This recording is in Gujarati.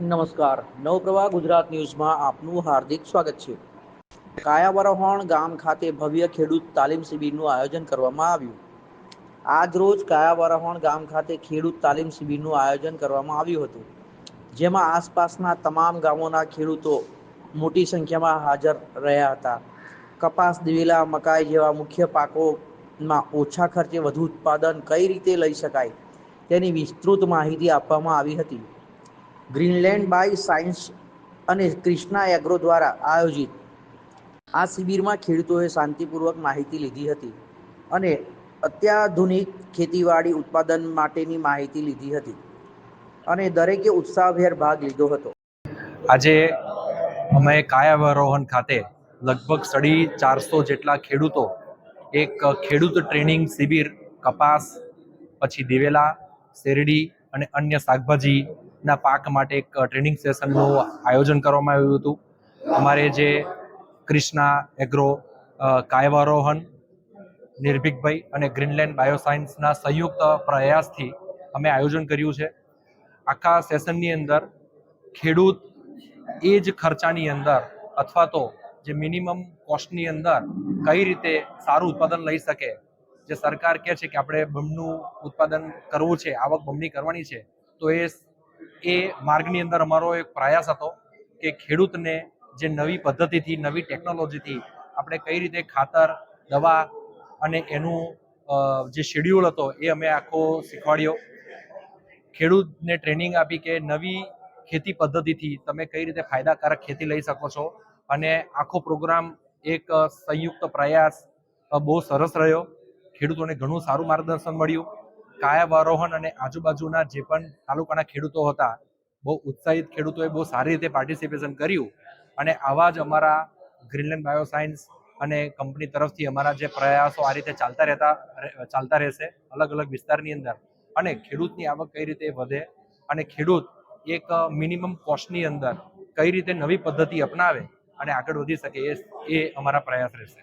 નમસ્કાર. નવપ્રવાહ ગુજરાત ન્યૂઝમાં આપનું હાર્દિક સ્વાગત છે. કાયાવરોહણ ગામ ખાતે ભવ્ય ખેડૂત તાલીમ શિબિરનું આયોજન કરવામાં આવ્યું. આજ રોજ કાયાવરોહણ ગામ ખાતે ખેડૂત તાલીમ શિબિરનું આયોજન કરવામાં આવ્યું હતું. જેમાં આસપાસના તમામ ગામોના ખેડૂતો મોટી સંખ્યામાં હાજર રહ્યા હતા. કપાસ, દિવેલા, મકાઈ જેવા મુખ્ય પાકોમાં ઓછા ખર્ચે વધુ ઉત્પાદન કઈ રીતે લઈ શકાય તેની વિસ્તૃત માહિતી આપવામાં આવી હતી. ગ્રીનલેન્ડ બાય સાયન્સ અને ક્રિષ્ના એગ્રો દ્વારા આયોજિત. આ શિબિરમાં ખેડૂતોએ શાંતિપૂર્વક માહિતી લીધી હતી અને અત્યાધુનિક ખેતીવાડી ઉત્પાદન માટેની માહિતી લીધી હતી અને દરેકે ઉત્સાહભેર ભાગ લીધો હતો. આજે અમે કાયાવરોહન ખાતે લગભગ સાડી ચારસો જેટલા ખેડૂતો એક ખેડૂત ટ્રેનિંગ શિબિર, કપાસ, પછી દિવેલા, શેરડી અને અન્ય શાકભાજીના પાક માટે એક ટ્રેનિંગ સેશનનું આયોજન કરવામાં આવ્યું હતું. અમારે જે ક્રિષ્ના એગ્રો કાયવારોહન, નિર્ભિકભાઈ અને ગ્રીનલેન્ડ બાયોસાયન્સના સંયુક્ત પ્રયાસથી અમે આયોજન કર્યું છે. આખા સેશનની અંદર ખેડૂત એ જ ખર્ચાની અંદર અથવા તો જે મિનિમમ કોસ્ટની અંદર કઈ રીતે સારું ઉત્પાદન લઈ શકે, જે સરકાર કહે છે કે આપણે બમનું ઉત્પાદન કરવું છે, આવક બમણી કરવાની છે, તો એ એ માર્ગની અંદર અમારો એક પ્રયાસ હતો કે ખેડૂતને જે નવી પદ્ધતિથી, નવી ટેકનોલોજીથી આપણે કઈ રીતે ખાતર, દવા અને એનું જે શેડ્યુલ હતો એ અમે આખો શીખવાડ્યો. ખેડૂતને ટ્રેનિંગ આપી કે નવી ખેતી પદ્ધતિથી તમે કઈ રીતે ફાયદાકારક ખેતી લઈ શકો છો અને આખો પ્રોગ્રામ એક સંયુક્ત પ્રયાસ બહુ સરસ રહ્યો. ખેડૂતોને ઘણું સારું માર્ગદર્શન મળ્યું. કાયાવરોહન અને આજુબાજુના જે પણ તાલુકાના ખેડૂતો હતા, બહુ ઉત્સાહિત ખેડૂતોએ બહુ સારી રીતે પાર્ટિસિપેશન કર્યું અને આવા જ અમારા ગ્રીનલેન્ડ બાયોસાયન્સ અને કંપની તરફથી અમારા જે પ્રયાસો આ રીતે ચાલતા રહેતા, ચાલતા રહેશે અલગ અલગ વિસ્તારની અંદર. અને ખેડૂતની આવક કઈ રીતે વધે અને ખેડૂત એક મિનિમમ કોસ્ટની અંદર કઈ રીતે નવી પદ્ધતિ અપનાવે અને આગળ વધી શકે એ અમારા પ્રયાસ રહેશે.